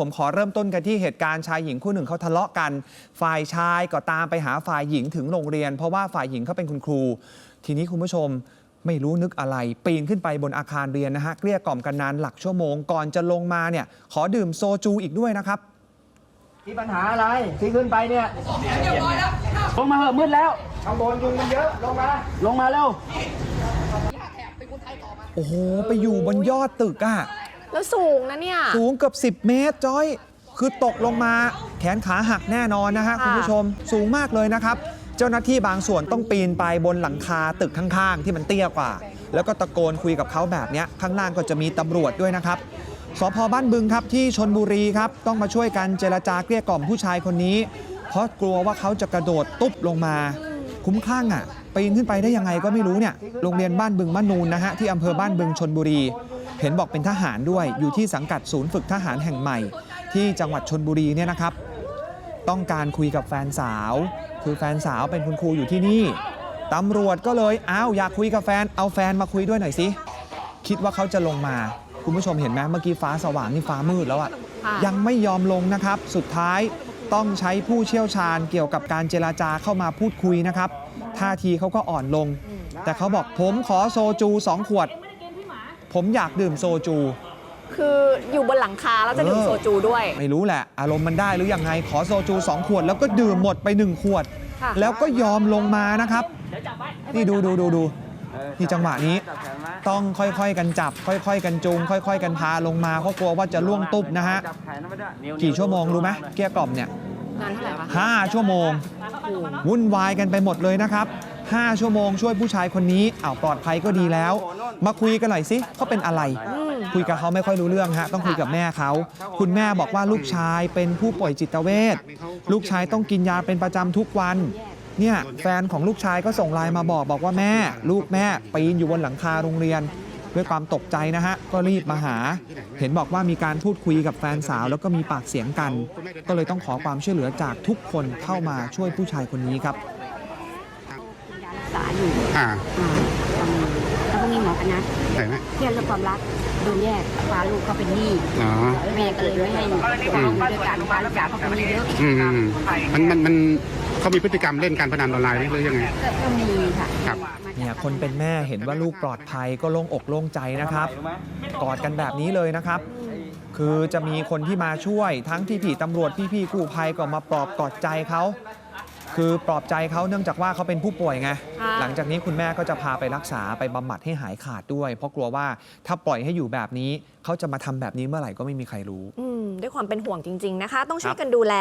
ผมขอเริ่มต้นกันที่เหตุการณ์ชายหญิงคู่หนึ่งเขาทะเลาะกัน ฝ่ายชายก็ตามไปหาฝ่ายหญิงถึงโรงเรียน เพราะว่าฝ่ายหญิงเขาเป็นคุณครู ทีนี้คุณผู้ชมไม่รู้นึกอะไร ปีนขึ้นไปบนอาคารเรียนนะฮะเกลี้ยกล่อมกันนานหลักชั่วโมงก่อนจะลงมาเนี่ย ขอดื่มโซจูอีกด้วยนะครับมีปัญหาอะไรที่ขึ้นไปเนี่ยลงมาเหอะมืดแล้วข้างบนยุงมันเยอะลงมาลงมาเร็วโอ้โหไปอยู่บนยอดตึกอะ แล้วสูงนะเนี่ย สูงเกือบ 10 เมตรจอย คือตกลงมาแขนขาหักแน่นอนนะฮะค่ะคุณผู้ชมสูงมากเลยนะครับ เจ้าหน้าที่บางส่วนต้องปีนไปบนหลังคาตึกข้างๆ ที่มันเตี้ยกว่า แล้วก็ตะโกนคุยกับเขาแบบเนี้ยข้างล่างก็จะมีตำรวจด้วยนะครับสพบ้านบึงครับที่ชนบุรีครับต้องมาช่วยกันเจรจาเกลี้ยกล่อมผู้ชายคนนี้ เพราะกลัวว่าเขาจะกระโดดตุ๊บลงมา คุ้มคลั่งอะปีนขึ้นไปได้ยังไงก็ไม่รู้เนี่ยโรงเรียนบ้านบึงมะนูนนะฮะที่อำเภอบ้านบึงชนบุรี เห็นบอกเป็นทหารด้วย อยู่ที่สังกัดศูนย์ฝึกทหารแห่งใหม่ ที่จังหวัดชนบุรีเนี่ยนะครับ ต้องการคุยกับแฟนสาว คือแฟนสาวเป็นคุณครูอยู่ที่นี่ตำรวจก็เลยอ้าวอยากคุยกับแฟน เอาแฟนมาคุยด้วยหน่อยสิคิดว่าเขาจะลงมา คุณผู้ชมเห็นไหมเมื่อกี้ฟ้าสว่างนี่ฟ้ามืดแล้วอะค่ะยังไม่ยอมลงนะครับ สุดท้ายต้องใช้ผู้เชี่ยวชาญเกี่ยวกับการเจราจาเข้ามาพูดคุยนะครับท่าทีเขาก็อ่อนลง แต่เขาบอกผมขอโซจู2ขวด ผมอยากดื่มโซจู คืออยู่บนหลังคาแล้วจะดื่มเออโซจูด้วย ไม่รู้แหละ อารมณ์มันได้หรือยังไง ขอโซจู 2 ขวด แล้วก็ดื่มหมดไป 1 ขวด ค่ะ แล้วก็ยอมลงมานะครับ นี่ดูดูดูดูนี่จังหวะนี้ ต้องค่อยๆกันจับ ค่อยๆกันจูง ค่อย ๆ กันพาลงมาเพราะกลัวว่าจะล่วงตุ๊บนะฮะ กี่ชั่วโมงรู้ไหมเกลี้ยกล่อมเนี่ยนานเท่าไหร่คะห้าชั่วโมง วุ่นวายกันไปหมดเลยนะครับ 5 ชั่วโมงช่วยผู้ชายคนนี้อ้าวปลอดภัยก็ดีแล้ว มาคุยกันหน่อยสิเขาเป็นอะไร คุยกับเขาไม่ค่อยรู้เรื่องฮะต้องคุยกับแม่เขา คุณแม่บอกว่าลูกชายเป็นผู้ป่วยจิตเวชลูกชายต้องกินยาเป็นประจำทุกวันเนี่ยแฟนของลูกชายก็ส่งไลน์มาบอกบอกว่าแม่ ลูกแม่ปีนอยู่บนหลังคาโรงเรียน ด้วยความตกใจนะฮะ ก็รีบมาหา เห็นบอกว่ามีการพูดคุยกับแฟนสาว แล้วก็มีปากเสียงกัน ก็เลยต้องขอความช่วยเหลือจากทุกคนเข้ามาช่วยผู้ชายคนนี้ครับรัก ษาอยู่อ่าอ่าทำแล้วก็มีหมอคณะใช่ไหมเครียดเรื่องความรักโดนแยกพาลูกเขาเป็นหนี้อ๋อแม่ก็เลยไม่ให้อยู่ด้วยกันพาลูกสาวเขาเป็นหนี้เยอะอืมอืมมันมันมันเขามีพฤติกรรมเล่นการพนันออนไลน์หรือยังไงก็มีค่ะครับ เนี่ยคนเป็นแม่เห็นว่าลูกปลอดภัยก็โล่งอกโล่งใจนะครับ กอดกันแบบนี้เลยนะครับ คือจะมีคนที่มาช่วยทั้งพี่ๆตำรวจพี่ๆกู้ภัยก็มาปลอบกอดใจเขา คือปลอบใจเขาเนื่องจากว่าเขาเป็นผู้ป่วยไง ค่ะ หลังจากนี้คุณแม่ก็จะพาไปรักษาไปบำบัดให้หายขาดด้วย เพราะกลัวว่าถ้าปล่อยให้อยู่แบบนี้ เขาจะมาทำแบบนี้เมื่อไหร่ก็ไม่มีใครรู้ อืมด้วยความเป็นห่วงจริง ๆ นะคะ ต้องช่วยครับกันดูแล